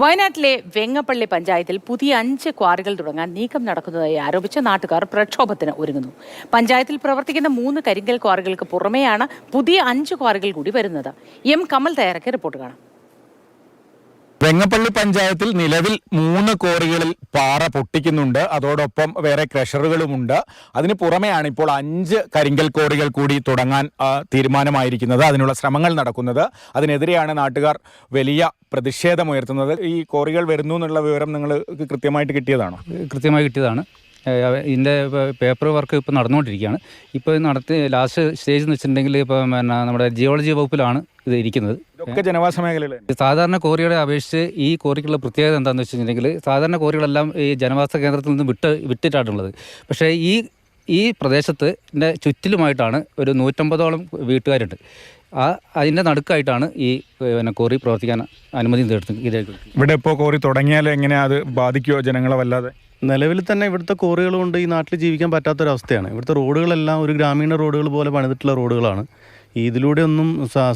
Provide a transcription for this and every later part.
വയനാട്ടിലെ വെങ്ങപ്പള്ളി പഞ്ചായത്തിൽ പുതിയ അഞ്ച് ക്വാറികൾ തുടങ്ങാൻ നീക്കം നടക്കുന്നതായി ആരോപിച്ച് നാട്ടുകാർ പ്രക്ഷോഭത്തിന് ഒരുങ്ങുന്നു. പഞ്ചായത്തിൽ പ്രവർത്തിക്കുന്ന മൂന്ന് കരിങ്കൽ ക്വാറികൾക്ക് പുറമെയാണ് പുതിയ അഞ്ച് ക്വാറികൾ കൂടി വരുന്നത്. എം. കമൽ തയ്യാറാക്കിയ റിപ്പോർട്ട് കാണാം. വെങ്ങപ്പള്ളി പഞ്ചായത്തിൽ നിലവിൽ മൂന്ന് കോറികളിൽ പാറ പൊട്ടിക്കുന്നുണ്ട്. അതോടൊപ്പം വേറെ ക്രഷറുകളുമുണ്ട്. അതിന് പുറമെയാണ് ഇപ്പോൾ അഞ്ച് കരിങ്കൽ കോറികൾ കൂടി തുടങ്ങാൻ തീരുമാനമായിരിക്കുന്നത്. അതിനുള്ള ശ്രമങ്ങൾ നടക്കുന്നത്. അതിനെതിരെയാണ് നാട്ടുകാർ വലിയ പ്രതിഷേധമുയർത്തുന്നത്. ഈ കോറികൾ വരുന്നു എന്നുള്ള വിവരം നിങ്ങൾ കൃത്യമായിട്ട് കിട്ടിയതാണോ? കൃത്യമായി കിട്ടിയതാണ്. ഇതിന്റെ പേപ്പർ വർക്ക് ഇപ്പോൾ നടന്നുകൊണ്ടിരിക്കുകയാണ്. ഇപ്പോൾ നടത്തി ലാസ്റ്റ് സ്റ്റേജ് എന്ന് വെച്ചിട്ടുണ്ടെങ്കിൽ ഇപ്പോൾ പിന്നെ നമ്മുടെ ജിയോളജി വകുപ്പിലാണ് ഇത് ഇരിക്കുന്നത് ഇതൊക്കെ ജനവാസ മേഖലകളിൽ സാധാരണ കോറികളെ അപേക്ഷിച്ച് ഈ കോറിക്കുള്ള പ്രത്യേകത എന്താണെന്ന് വെച്ചിട്ടുണ്ടെങ്കിൽ സാധാരണ കോറികളെല്ലാം ഈ ജനവാസ കേന്ദ്രത്തിൽ നിന്ന് വിട്ട് വിട്ടിട്ടാണുള്ളത്. പക്ഷേ ഈ ഈ പ്രദേശത്ത് ചുറ്റിലുമായിട്ടാണ് ഒരു നൂറ്റമ്പതോളം വീട്ടുകാരുണ്ട്. ആ അതിന്റെ നടുക്കായിട്ടാണ് ഈ പിന്നെ കോറി പ്രവർത്തിക്കാൻ അനുമതി ഇവിടെ ഇപ്പോൾ കോറി തുടങ്ങിയാൽ എങ്ങനെയാ അത് ബാധിക്കുമോ ജനങ്ങളെ വല്ലാതെ? നിലവിൽ തന്നെ ഇവിടുത്തെ കോറികൾ കൊണ്ട് ഈ നാട്ടിൽ ജീവിക്കാൻ പറ്റാത്തൊരവസ്ഥയാണ്. ഇവിടുത്തെ റോഡുകളെല്ലാം ഒരു ഗ്രാമീണ റോഡുകൾ പോലെ പണിതിട്ടുള്ള റോഡുകളാണ്. ഇതിലൂടെ ഒന്നും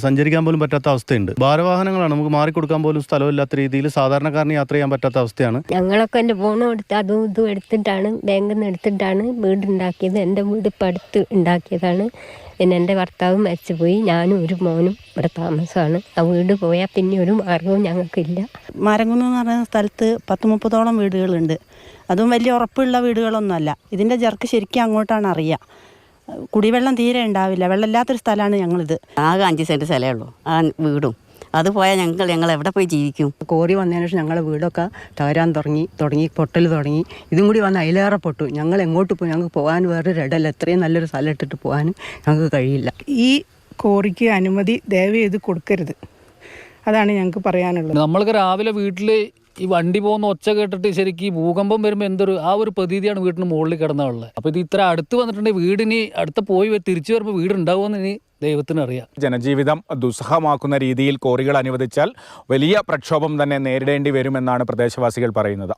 സഞ്ചരിക്കാൻ പോലും പറ്റാത്ത അവസ്ഥയുണ്ട്. ഭാരവാഹനങ്ങളാണ്. നമുക്ക് മാറിക്കൊടുക്കാൻ പോലും സ്ഥലമില്ലാത്ത രീതിയിൽ സാധാരണക്കാരന് യാത്ര ചെയ്യാൻ പറ്റാത്ത അവസ്ഥയാണ്. ഞങ്ങളൊക്കെ എന്റെ ഫോണും എടുത്ത് അതും ഇതും എടുത്തിട്ടാണ് ബാങ്കിൽ നിന്ന് എടുത്തിട്ടാണ് വീടുണ്ടാക്കിയത് എന്റെ വീട് ഇപ്പം അടുത്ത് ഉണ്ടാക്കിയതാണ്. പിന്നെ എന്റെ ഭർത്താവ് മരിച്ചുപോയി. ഞാനും ഒരു മോനും ഇവിടെ താമസമാണ്. ആ വീട് പോയാൽ പിന്നെ ഒരു മാർഗവും ഞങ്ങൾക്കില്ല. മരംകുന്ന് എന്ന് പറയുന്ന സ്ഥലത്ത് പത്ത് മുപ്പതോളം വീടുകളുണ്ട്. അതും വലിയ ഉറപ്പുള്ള വീടുകളൊന്നുമല്ല. ഇതിന്റെ ജർക്ക് ശരിക്കും അങ്ങോട്ടാണ് അറിയുക. കുടിവെള്ളം തീരെ ഉണ്ടാവില്ല. വെള്ളമില്ലാത്തൊരു സ്ഥലമാണ് ഞങ്ങളിത്. ആകെ അഞ്ച് സെന്റ് സ്ഥലമേ ഉള്ളൂ. ആ വീടും. അത് പോയാൽ ഞങ്ങൾ ഞങ്ങൾ എവിടെ പോയി ജീവിക്കും? കോറി വന്നതിന് ശേഷം ഞങ്ങളുടെ വീടൊക്കെ തകരാൻ തുടങ്ങി തുടങ്ങി പൊട്ടൽ തുടങ്ങി. ഇതും കൂടി വന്ന് അതിലേറെ പൊട്ടു. ഞങ്ങൾ എങ്ങോട്ട് പോയി? ഞങ്ങൾക്ക് പോകാൻ വേറെ ഇടയിൽ എത്രയും നല്ലൊരു സ്ഥലം ഇട്ടിട്ട് പോകാൻ ഞങ്ങൾക്ക് കഴിയില്ല. ഈ കോറിക്ക് അനുമതി ദയവ് ചെയ്ത് കൊടുക്കരുത്. അതാണ് ഞങ്ങൾക്ക് പറയാനുള്ളത്. നമ്മൾക്ക് രാവിലെ വീട്ടിൽ ഈ വണ്ടി പോകുന്ന ഒച്ച കേട്ടിട്ട് ശരിക്കും ഈ ഭൂകമ്പം വരുമ്പോൾ എന്തൊരു ആ ഒരു പ്രതീതിയാണ് വീട്ടിന് മുകളിൽ കിടന്നുള്ളത് അപ്പോൾ ഇത് ഇത്ര അടുത്ത് വന്നിട്ടുണ്ടെങ്കിൽ വീടിനി അടുത്ത് പോയി തിരിച്ചു വരുമ്പോൾ വീട് ഉണ്ടാവുമെന്ന് ഇനി ദൈവത്തിന് അറിയാം. ജനജീവിതം ദുസ്സഹമാക്കുന്ന രീതിയിൽ കോറികൾ അനുവദിച്ചാൽ വലിയ പ്രക്ഷോഭം തന്നെ നേരിടേണ്ടി വരുമെന്നാണ് പ്രദേശവാസികൾ പറയുന്നത്.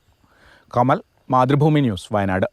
കമൽ മാതൃഭൂമി ന്യൂസ് വയനാട്.